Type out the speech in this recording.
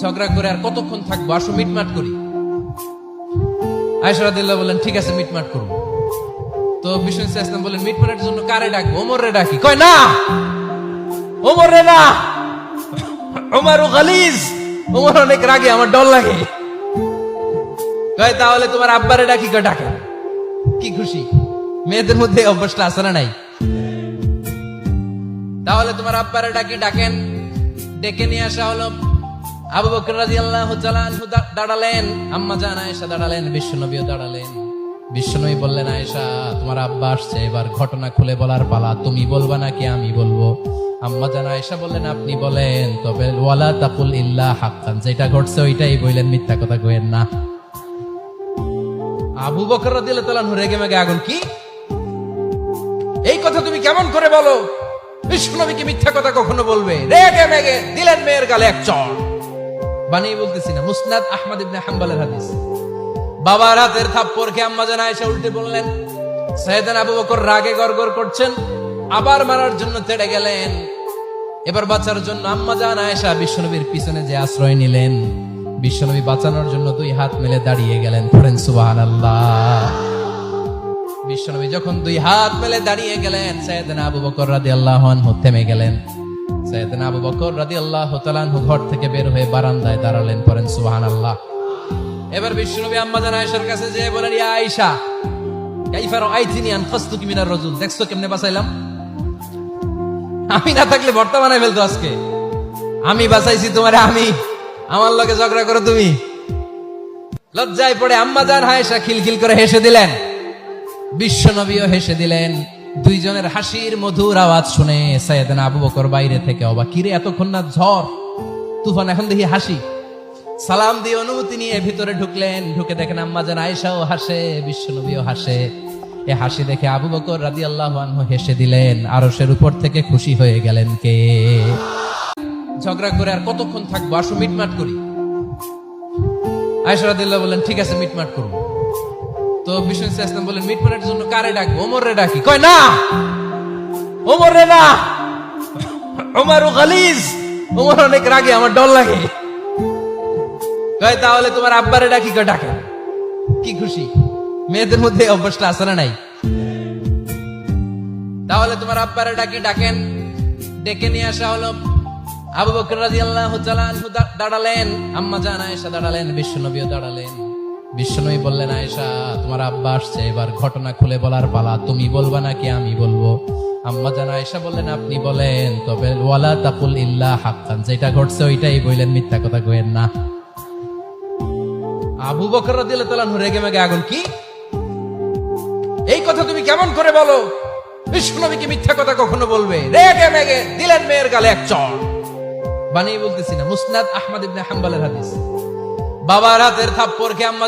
ঝগড়া করে আর কতক্ষণ থাকব? আসো, মিটমাট করি। আয়সা রাদিল্লাহ বললেন, ঠিক আছে, মিটমাট করব তো বিষ্ণু ইসলাম বললেন, মিটমাটের জন্য কারে ডাকবো? ওমর রে ডাকি। কয়, না! ওমর রে না! ওমর ও গালিজ! ওমর অনেক রাগে, আমার ডর লাগে। কয়, তাহলে তোমার আব্বারে ডাকি? কয়, ডাকে কি খুশি? মেয়েদের মধ্যে অভ্যাসটা আছে না নাই? তাহলে তোমার আব্বারে ডাকি, ডাকেন। ডেকে নিয়ে আসা হলো। আবু বকর তাআলা আনহু দাঁড়ালেন, আম্মা জান আয়েশা দাঁড়ালেন, বিশ্বনবীও দাঁড়ালেন। বিশ্বনবী বললেন, আয়েশা, তোমার আব্বা আসছে, এবার ঘটনা খুলে বলার পালা তুমি বলবা নাকি আমি বলব? আম্মা জান আয়েশা বললেন, আপনি বলেন, তবে ওয়ালা তাকুল ইল্লা হাক্কান, যেটা ঘটছে ওইটাই বললেন মিথ্যা কথা কইেন না। আবু বকর রাদিয়াল্লাহু তাআলা রেগে মেগে আগুন কি? এই কথা তুমি কেমন করে বলো? বিষ্ণুনবী কি মিথ্যা কথা কখনো বলবে? রেগে মেগে দিলেন মেয়ের গালে এক চড় বানিয়ে বলতেছি না। মুসনাদ আহমদ ইবনে হাম্বলের হাদিস। বাবার হাতের থাপ্পড় খেয়ে আম্মা জানা এসে উল্টে বললেন সৈয়দান আবু বকর রাগে গড়গড় করছেন, আবার মারার জন্য তেড়ে গেলেন। এবার বাঁচার জন্য আম্মা জান আয়েশা বিশ্বনবীর পিছনে যে আশ্রয় নিলেন, বিশ্বনবী বাঁচানোর জন্য দুই হাত মেলে দাঁড়িয়ে গেলেন। পড়েন সুবহানাল্লাহ। বিশ্বনবী যখন দুই হাত মেলে দাঁড়িয়ে গেলেন সৈয়দনা আবু বকর রাদিয়াল্লাহু আনহু থেমে গেলেন। সৈয়দনা আবু বকর রাদিয়াল্লাহু তাআলা ঘর থেকে বের হয়ে বারান্দায় দাঁড়ালেন, পড়েন সুবহানাল্লাহ। এবার বিশ্বনবী আম্মা জান আয়েশার কাছে যেয়ে বলেন, ইয়া আয়েশা, কাইফা রাআইতিনি মিনার রাজুল? দেখছ কেমনে বাঁচাইলাম? আমি না থাকলে ভর্তা বানাই ফেলতো আজকে। আমি বাঁচাইছি তোমারে, আমি। আমার লগে ঝগড়া করো তুমি। লজ্জায় পড়ে আম্মা জান আয়েশা খিলখিল করে হেসে দিলেন। বিশ্বনবীও হেসে দিলেন। দুইজনের হাসির মধুর আওয়াজ শুনে সৈয়দনা আবু বকর বাইরে থেকে অবা কিরে, এতক্ষণ না ঝড়? তুফান, এখন দেখি হাসি। সালাম দিয়ে অনুমতি নিয়ে ভিতরে ঢুকলেন। ঢুকে দেখেন আম্মা যেন আয়েশাও হাসে বিশ্বনবীও হাসে। এ হাসি দেখে আবু বকর রাদি আল্লাহ হেসে দিলেন আরসের উপর থেকে খুশি হয়ে গেলেন কে? ঝগড়া করে আর কতক্ষণ থাকব? আসো, মিটমাট করি। আয়েশা রাদিয়াল্লাহু বললেন, ঠিক আছে, মিটমাট করব। তো বিষ্ণু ইসলাম মিট মিটমাটের জন্য কারে ডাকবো? ওমর রে ডাকি। কয়, না! ওমর রে না! ওমর গালিজ! ওমর অনেক রাগে, আমার ডর লাগে। কয়, তাহলে তোমার আব্বারে ডাকি, কয় ডাকে কি খুশি। মেয়েদের মধ্যে অভ্যাসটা আছে না নাই? তাহলে তোমার আব্বারে ডাকি, ডাকেন। ডেকে নিয়ে আসা হলো। আবু বকর রাদিয়াল্লাহু তাআলা দাঁড়ালেন। আম্মা জান আয়েশা দাঁড়ালেন, বিশ্বনবীও দাঁড়ালেন। বিশ্বনবী বললেন, আয়েশা, তোমার আব্বা আসছে, এবার ঘটনা খুলে বলার পালা। তুমি বলবা নাকি আমি বলব? আম্মা জান আয়েশা বললেন, আপনি বলেন, তবে ওয়ালা তাকুল ইল্লা হাক্কান, যেটা ঘটছে ওইটাই বললেন মিথ্যা কথা কইেন না। আবু বকর রাদিয়াল্লাহু তাআলা রেগে মেগে আগুন, কি? এই কথা তুমি কেমন করে বলো? বিষ্ণুনবী কি মিথ্যা কথা কখনো বলবে? রেগে মেগে দিলেন মেয়ের গালে এক চড় বানিয়ে বলতেছি না, মুসনাদ আহমদ ইবনে হাম্বলের হাদিস। বাবার হাতের থাপ্পড় খেয়ে আম্মা